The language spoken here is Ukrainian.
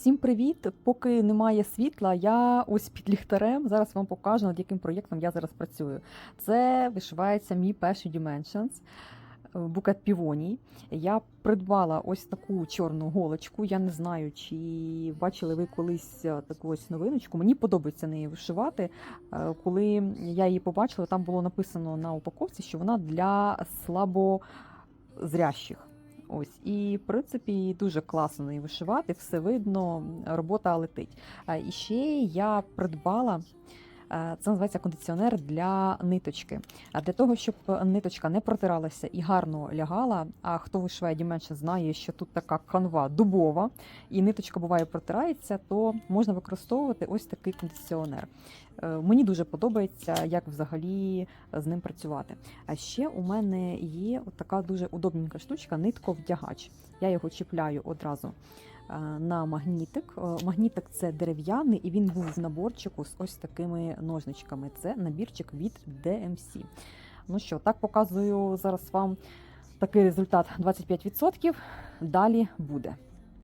Всім привіт! Поки немає світла, я ось під ліхтарем. Зараз вам покажу, над яким проєктом я зараз працюю. Це вишивається мій перший Dimensions. е, Букет півоній. Я придбала ось таку чорну голочку. Я не знаю, чи бачили ви колись е, таку ось новиночку. Мені подобається неї вишивати. Е, Коли я її побачила, там було написано на упаковці, що вона для слабозрящих. Ось і в принципі дуже класно неї вишивати, все видно, робота летить. І ще я придбала. Е, Це називається кондиціонер для ниточки. А для того, щоб ниточка не протиралася і гарно лягала. А хто вишиває Dimension знає, що тут така канва дубова, і ниточка буває протирається, то можна використовувати ось такий кондиціонер. Е, Мені дуже подобається, як взагалі з ним працювати. А ще у мене є така дуже удобненька штучка нитковдягач. Я його чіпляю одразу е, на магнітик. Е, Магнітик це дерев'яний, і він був в наборчику з ось такими ножничками. Це набірчик від DMC. Ну що, так показую зараз вам такий результат 25%. Далі буде.